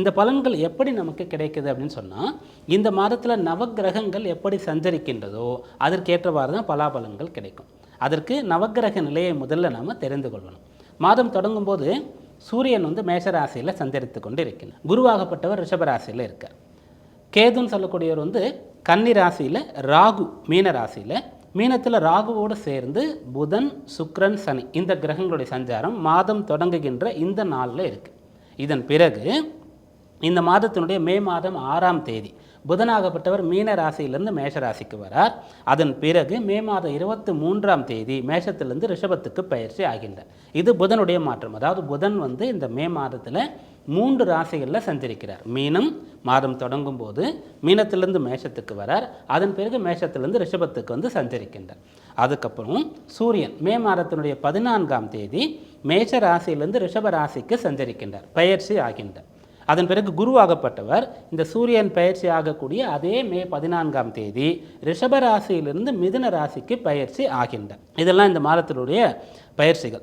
இந்த பலன்கள் எப்படி நமக்கு கிடைக்குது அப்படின்னு சொன்னால் இந்த மாதத்தில் நவக்கிரகங்கள் எப்படி சஞ்சரிக்கின்றதோ அதற்கேற்றவாறு தான் பலாபலன்கள் கிடைக்கும். அதற்கு நவக்கிரக நிலையை முதல்ல நாம் தெரிந்து கொள்ளணும். மாதம் தொடங்கும் போது சூரியன் வந்து மேஷராசியில் சஞ்சரித்து கொண்டு இருக்கின்றார் குருவாகப்பட்டவர் ரிஷபராசியில் இருக்கார். கேதுன்னு சொல்லக்கூடியவர் வந்து கன்னி ராசியில் ராகு மீன ராசியில். மீனத்தில் ராகுவோடு சேர்ந்து புதன் சுக்ரன் சனி இந்த கிரகங்களுடைய சஞ்சாரம் மாதம் தொடங்குகின்ற இந்த நாளில் இருக்குது இதன் பிறகு இந்த மாதத்தினுடைய மே மாதம் ஆறாம் தேதி புதனாகப்பட்டவர் மீன ராசியிலிருந்து மேஷ ராசிக்கு வரார். அதன் பிறகு மே மாதம் இருபத்தி மூன்றாம் தேதி மேஷத்திலிருந்து ரிஷபத்துக்கு பயிற்சி ஆகின்றார் இது புதனுடைய மாற்றம். அதாவது புதன் வந்து இந்த மே மாதத்தில் மூன்று ராசிகளில் சஞ்சரிக்கிறார் மீனம் மாதம் தொடங்கும் போது மீனத்திலிருந்து மேஷத்துக்கு வரார். அதன் பிறகு மேஷத்திலிருந்து ரிஷபத்துக்கு வந்து சஞ்சரிக்கின்றார் அதுக்கப்புறம் சூரியன் மே மாதத்தினுடைய பதினான்காம் தேதி மேஷ ராசியிலிருந்து ரிஷப ராசிக்கு சஞ்சரிக்கின்றார் பயிற்சி ஆகின்றார் அதன் பிறகு குருவாகப்பட்டவர் இந்த சூரியன் பயிற்சி ஆகக்கூடிய அதே மே பதினான்காம் தேதி ரிஷப ராசியிலிருந்து மிதுன ராசிக்கு பயிற்சி ஆகின்றார் இதெல்லாம் இந்த மாதத்தினுடைய பயிற்சிகள்.